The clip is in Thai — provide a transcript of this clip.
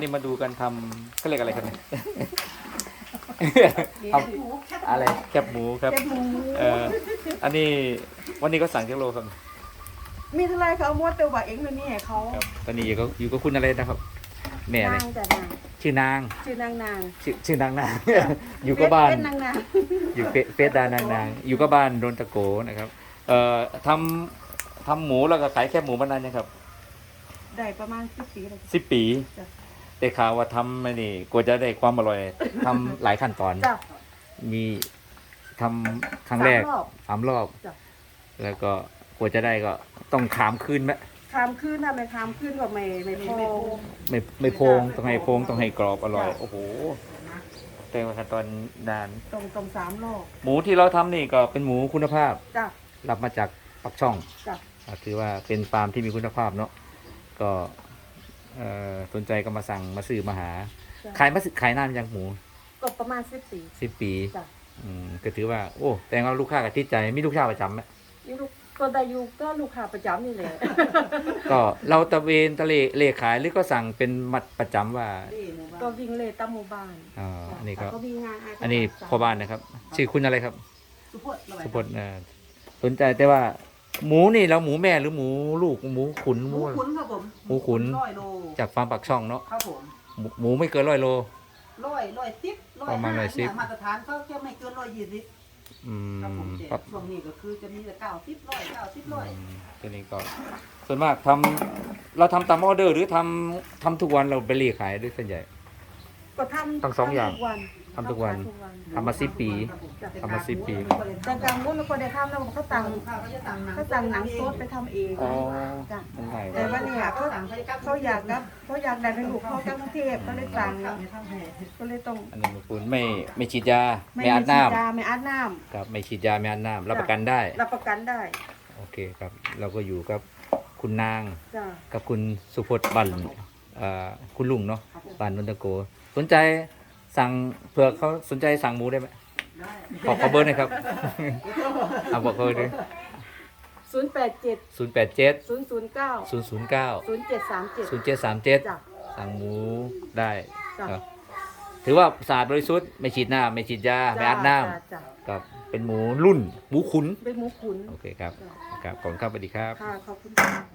นี่มาดูกันทำเขาเรียกอะไรครับเนี่ย ทำอะไรแคบหมูครับแคบหมูเอ่ออันนี้วันนี้ก็สั่งกิโลครับมีเท่าไรเขาเอามดเตียวบ่าเองเลยนี่ให้เขาครับ ตอนนี้อยู่กับอยู่กับคุณอะไรนะครับ แม่เลยนางจ้ะนางชื่อนางชื่อนางนางชื่อชื่อนางนาง อยู่กับบ้าน เป็นนางนางอยู่เฟเฟซดานางนางอยู่กับบ้านโดนตะโกนะครับ เอ่อทำทำหมูแล้วก็ขายแคบหมูมานานยังครับได้ประมาณสิบปีเลยสิบปี จ้ะ แต่ข่าวว่าทำไม่นี่กว่าจะได้ความอร่อยทำหลายขั้นตอน จ้ะ มีทำครั้งแรกสามรอบสามรอบ จ้ะ แล้วก็กว่าจะได้ก็ต้องขามคืนไหมคามขึ้นนะไม่คามขึ้นก็ไม่ไม่พอ ไม่ไม่โพงต้องให้โพงต้องให้กรอบอร่อย จ้ะ โอ้โหแต่ว่าขั้นตอนนาน ตรงตรงสามรอบหมูที่เราทำนี่ก็เป็นหมูคุณภาพ จ้ะ รับมาจากปักช่องจ้ะ อะถือว่าเป็นฟาร์มที่มีคุณภาพเนาะก็ เอ่อสนใจก็มาสั่งมาซื้อมาหา จ้ะขายมาซื้อขายนานยังหมูก็ประมาณสิบปีสิบปี จ้ะอืมก็ถือว่า โอ้ แต่ว่าลูกค้ากับติดใจมีลูกค้าประจำไหมนี่ลูกก็ได้อยู่ก็ลูกค้าประจำนี่แหละ ก็เราตะเวนตะเลเลขายหรือก็สั่งเป็นมัดประจำว่าก็วิ่งเล่ตามหมู่บ้าน อ่าอันนี้ก็ ก็มีงานะไรอันนี้สั่งพ่อบ้านนะครับ ชื่อคุณอะไรครับ สุพจน์ระบายสุพจน์เอ่อสนใจแต่ว่า หมูนี่เราหมูแม่หรือหมูลูกหมูขุนหหมูมูอะไร ขุนครับผมหมูขุน ร้อยโลจากฟาร์มปักช่องเนาะครับผมหมูหมูไม่เกินร้อยโล ร้อยร้อยสิบร้อยประมาณห้าร้อยสิบ เนี่ยมาตรฐานเขาแค่ไม่เกินร้อยยี่สิบอืมครับผมแต่ครับช่วงนี้ก็คือจะมีแต่เก้าสิบร้อยเก้าสิบร้อย อืมตัวนี้ก็ ส่วนมากทำเราทำตามออเดอร์หรือทำทำทุกวันเราไปรีขายด้วยส่วนใหญ่ ก็ทำทั้งสองอย่าง ทุกวัน ทำทุกวันทุกวัน ทำมาสิบปีทำมาสิบปีแต่กลางวันไม่ค่อยได้ทำแล้วเขาสั่งเขาสั่งหนังสดไปทำเองอ๋อจ้ะมันง่ายแต่ว่าเนี่ยเขาเขาอยากรับเขาอยากได้เป็นลูกเขาจากกรุงเทพก็เลยสั่งก็เลยต้องอันนี้มันคุณไม่ไม่ฉีดยา ไม่ไม่อาบฉีดน้ยาไม่อาบน้ำครับ ไม่ฉีดยาไม่อาบน้ำรับประกันได้ำรับประกันได้โอเคครับ เราก็อยู่กับคุณนาง จ้ะกับคุณสุพจน์บันเอ่อคุณลุงเนาะบันนนทโก สนใจ สั่งเผื่อเขาสนใจสั่งหมูได้ไหมขอขอเบอร์หน่อยครับ เอาบอกเขาด้วยศูนย์แปดเจ็ดศูนย์แปดเจ็ดศูนย์ศูนย์เก้าศูนย์ศูนย์เก้าศูนย์เจ็ดสามเจ็ดศูนย์เจ็ดสามเจ็ดจ้ะ สั่งหมูได้จ้ะ ครับถือว่าสะอาดบริสุทธิ์ไม่ฉีดน้ำไม่ฉีดยาไม่อาบน้จ้ะจ้ะำกับเป็นหมูรุ่นหมูขุน เป็นหมูขุนโอเคครับจ้ะครับขอบคุณครับสวัสดีครับ ค่ะขอบคุณค่ะ